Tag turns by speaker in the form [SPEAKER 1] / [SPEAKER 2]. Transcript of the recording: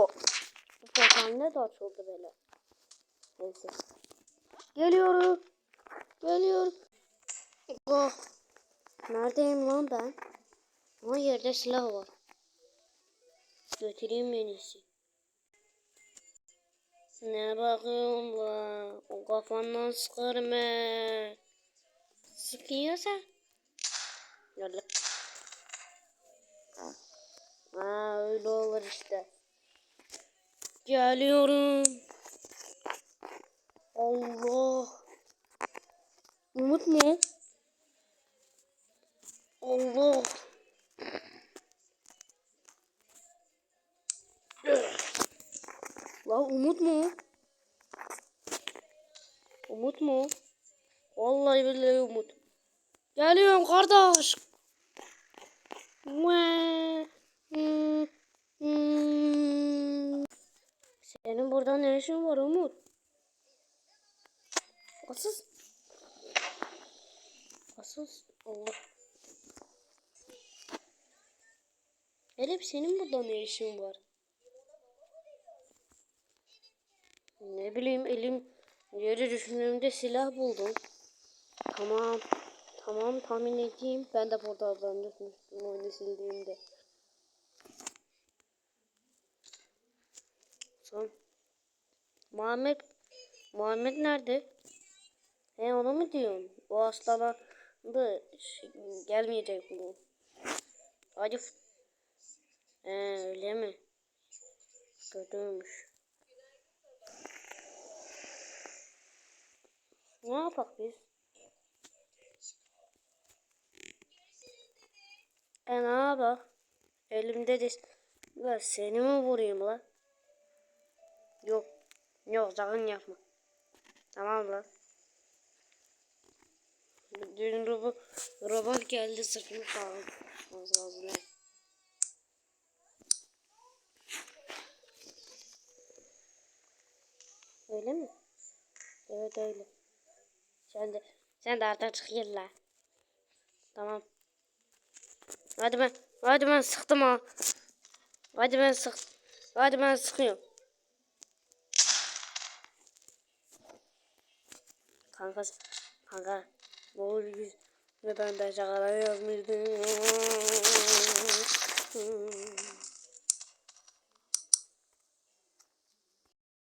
[SPEAKER 1] o. Bu portal de açıldı böyle. Neyse. Geliyorum. Geliyorum. Oh. Neredeyim lan ben? Ama yerde silah var. Götüreyim en iyisi. Ne bakıyorsun la? O kafandan sıkarım he. Sıkıyorsa. Yalla. Ha öyle olur işte. Geliyorum. Allah. Umut mu? Allah. La Umut mu? Umut mu? Vallahi billahi Umut. Geliyorum kardeş. Senin burada ne işin var Umut? Asıl. Asıl. Allah. Elif senin burada ne işin var? Ne bileyim elim yere düşündüğümde silah buldum. Tamam. Tamam tahmin edeyim. Ben de portaldan düşmüştüm oyunu sildiğimde. Son. Muhammed. Muhammed nerede? He onu mu diyorsun? O hastalandı. Gelmeyecek bugün. Hadi. He öyle mi? Kötüymüş. Ne yapak biz? E ne yapak? Elimde de la seni mi vurayım la? Yok. Yok sakın yapma. Tamam la. Dün robot, robot geldi sırtını sağladı. Az az ne? Öyle mi? Evet öyle. Sen de sen de artık çık la. Tamam. Hadi ben hadi ben sıktım ha. Hadi ben sık. Hadi ben sıkıyorum. Kanka kanka bu yüz ve ben de şakalar yazmıştım.